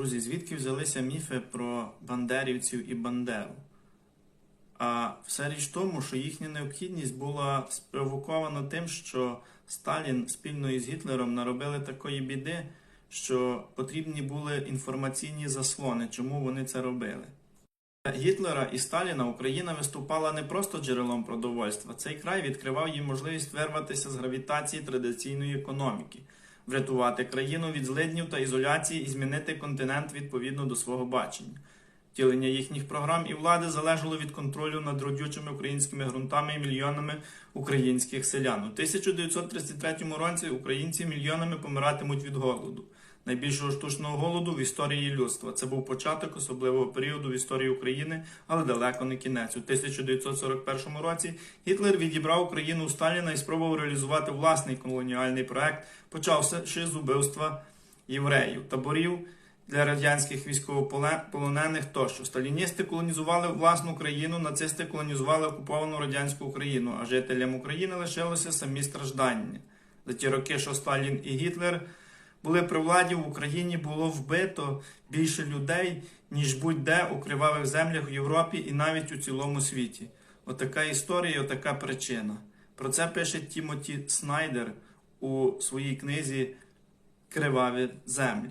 Друзі, звідки взялися міфи про бандерівців і Бандеру? А все річ в тому, що їхня необхідність була спровокована тим, що Сталін спільно із Гітлером наробили такої біди, що потрібні були інформаційні заслони, чому вони це робили. Гітлера і Сталіна Україна виступала не просто джерелом продовольства. Цей край відкривав їм можливість вирватися з гравітації традиційної економіки, врятувати країну від злиднів та ізоляції і змінити континент відповідно до свого бачення. Втілення їхніх програм і влади залежало від контролю над родючими українськими ґрунтами і мільйонами українських селян. У 1933 році українці мільйонами помиратимуть від голоду, найбільшого штучного голоду в історії людства. Це був початок особливого періоду в історії України, але далеко не кінець. У 1941 році Гітлер відібрав Україну у Сталіна і спробував реалізувати власний колоніальний проект, почавши з убивства євреїв, таборів для радянських військовополонених тощо. Сталіністи колонізували власну країну, нацисти колонізували окуповану радянську Україну, а жителям України лишилося самі страждання. За ті роки, що Сталін і Гітлер були при владі, в Україні було вбито більше людей, ніж будь-де у кривавих землях в Європі і навіть у цілому світі. Отака історія, отака причина. Про це пише Тімоті Снайдер у своїй книзі Криваві землі.